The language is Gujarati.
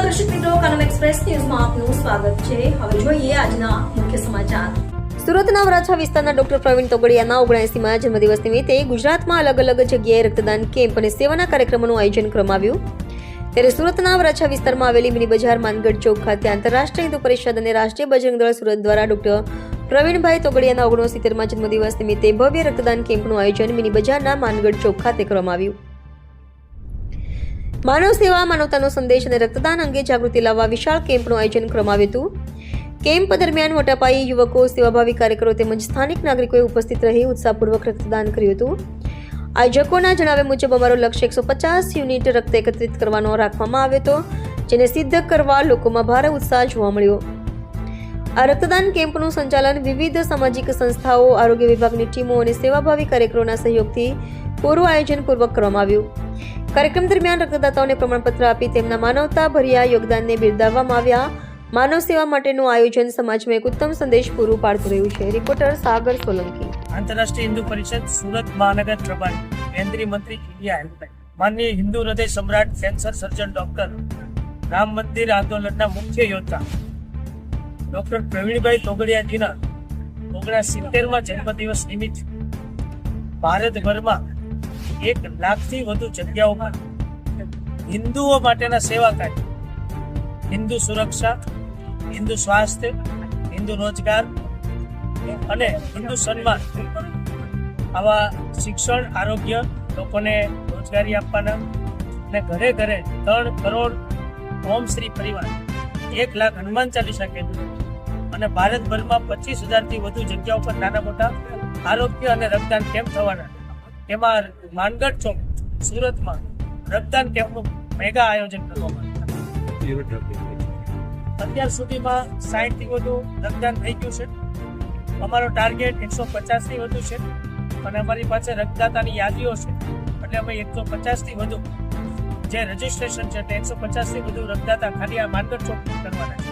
નમસ્કાર દર્શક મિત્રો કનમ એક્સપ્રેસ ન્યૂઝમાં આપનું સ્વાગત છે. હવે જોઈએ આજના મુખ્ય સમાચાર. સુરતના વરાછા વિસ્તારના ડોક્ટર પ્રવીણ તોગડિયાના ઓગણએસીમાં જન્મદિવસ નિમિત્તે ગુજરાતમાં અલગ અલગ જગ્યાએ રક્તદાન કેમ્પ અને સેવાના કાર્યક્રમોનું આયોજન કરવામાં આવ્યું. ત્યારે સુરતના વરાછા વિસ્તારમાં આવેલી મિની બજાર માનગઢ ચોક ખાતે આંતરરાષ્ટ્રીય હિન્દુ પરિષદ અને રાષ્ટ્રીય બજરંગ દળ સુરત દ્વારા ડોક્ટર પ્રવીણભાઈ તોગડિયાના ઓગણસિત્તેરમાં જન્મદિવસ નિમિત્તે ભવ્ય રક્તદાન કેમ્પનું આયોજન મિની બજારના માનગઢ ચોક ખાતે કરવામાં આવ્યું. માનવ સેવા, માનવતાનો સંદેશ અને રક્તદાન અંગે જાગૃતિ લાવવા વિશાળ કેમ્પનું આયોજન કરવામાં આવ્યું હતું. કેમ્પ દરમિયાન મોટા પાયે યુવકો, સેવાભાવી કાર્યકરો તેમજ સ્થાનિક નાગરિકોએ ઉપસ્થિત રહી ઉત્સાહપૂર્વક રક્તદાન કર્યું હતું. આયોજકોના જણાવ્યા મુજબ, અમારો લક્ષ્ય એકસો પચાસ યુનિટ રક્ત એકત્રિત કરવાનો રાખવામાં આવ્યો હતો, જેને સિદ્ધ કરવા લોકોમાં ભારે ઉત્સાહ જોવા મળ્યો. આ રક્તદાન કેમ્પનું સંચાલન વિવિધ સામાજિક સંસ્થાઓ, આરોગ્ય વિભાગની ટીમો અને સેવાભાવી કાર્યકરોના સહયોગથી પૂર્વ આયોજનપૂર્વક કરવામાં આવ્યું. કાર્યક્રમ દરમિયાન રક્તદાતાઓને પ્રમાણપત્ર આપી તેમના માનવતા ભર્યા યોગદાનને બિરદાવવામાં આવ્યા. માનવ સેવા માટેનું આયોજન સમાજમાં એક ઉત્તમ સંદેશ પૂરું પાડતું રહ્યું છે. રિપોર્ટર સાગર સોલંકી. આંતરરાષ્ટ્રીય હિન્દુ પરિષદ સુરત મહાનગર પ્રભારી, કેન્દ્રીય મંત્રી ઇન્ડિયા હેલ્પલાઇન માનનીય હિન્દુ હૃદય સમ્રાટ કેન્સર સર્જન ડોક્ટર રામ મંદિર આંદોલનના મુખ્ય યોદ્ધા ડોક્ટર પ્રવીણભાઈ તોગડિયાજીના ઓગણા સિત્તેરમાં જન્મદિવસ નિમિત્ત ભારતભરમાં એક લાખથી વધુ જગ્યાઓમાં હિન્દુઓ માટેના સેવા કાર્ય. હિન્દુ સુરક્ષા, હિન્દુ સ્વાસ્થ્ય, હિન્દુ રોજગાર અને હિન્દુ સન્માન. આવા શિક્ષણ, આરોગ્ય લોકોને રોજગારી આપવાના અને ઘરે ઘરે ત્રણ કરોડ ઓમ શ્રી પરિવાર, એક લાખ હનુમાન ચાલીસા કેન્દ્ર અને ભારતભરમાં પચીસ હજારથી વધુ જગ્યાઓ પર નાના મોટા આરોગ્ય અને રક્તદાન કેમ્પ થવાના. તેમાં માનગઢ ચોક, સુરતમાં રક્તદાન કેમ્પનું મેગા આયોજન કરવામાં અત્યાર સુધીમાં સાઠથી વધુ રક્તદાન થઈ ગયું છે. અમારો ટાર્ગેટ એકસો પચાસથી વધુ છે અને અમારી પાસે રક્તદાતાની યાદીઓ છે. એટલે અમે એકસો પચાસથી વધુ જે રજીસ્ટ્રેશન છે તે એકસો પચાસથી વધુ રક્તદાતા ખાલી આ માનગઢ ચોક કરવાના છે.